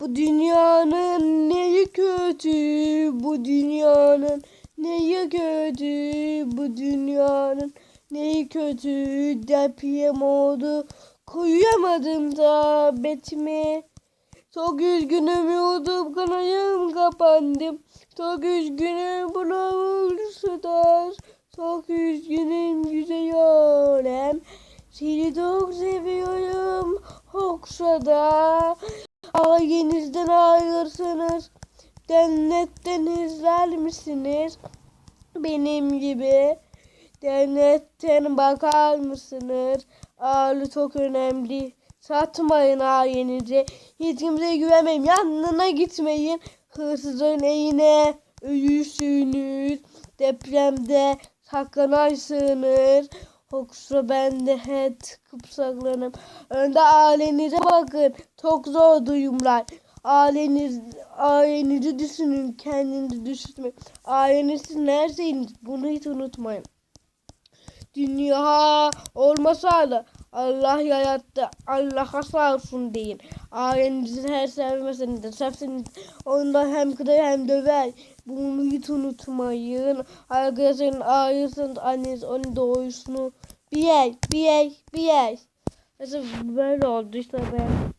Bu dünyanın neyi kötü? Bu dünyanın neyi kötü? Bu dünyanın neyi kötü? Deprem oldu. Koyamadım da betimi. Çok üzgünüm yudum kanayım kapandım. Çok üzgünüm bulamur sular. Çok üzgünüm güzel alem. Seni çok seviyorum. Yoksa da ailenizden ayrılırsanız cennetten izler misiniz? Benim gibi cennetten bakar mısınız? Aile çok önemli. Satmayın ailenizi. Hiç kimseye güvenmeyin. Yanına gitmeyin. Hırsızın eline ölürsünüz. Depremde. Yoksa ben de hep tıkıp saklanırım. Önde ailenize bakın. Çok zor duyumlar. Aileniz, ailenizi düşünün. Kendinizi düşünmeyin. Aileniz neredesiniz? Bunu hiç unutmayın. Dünya olmasaydı Allah yarattı. Allah'a sağ olsun deyin. Ailenizin her sevmesini de sevseniz ondan hem kırar hem döver. Bunu hiç unutmayın. Arkadaşların ayrısınız anneniz onun doğrusunu bir yer, bir yer, bir yer. Mesela böyle oldu işte ben.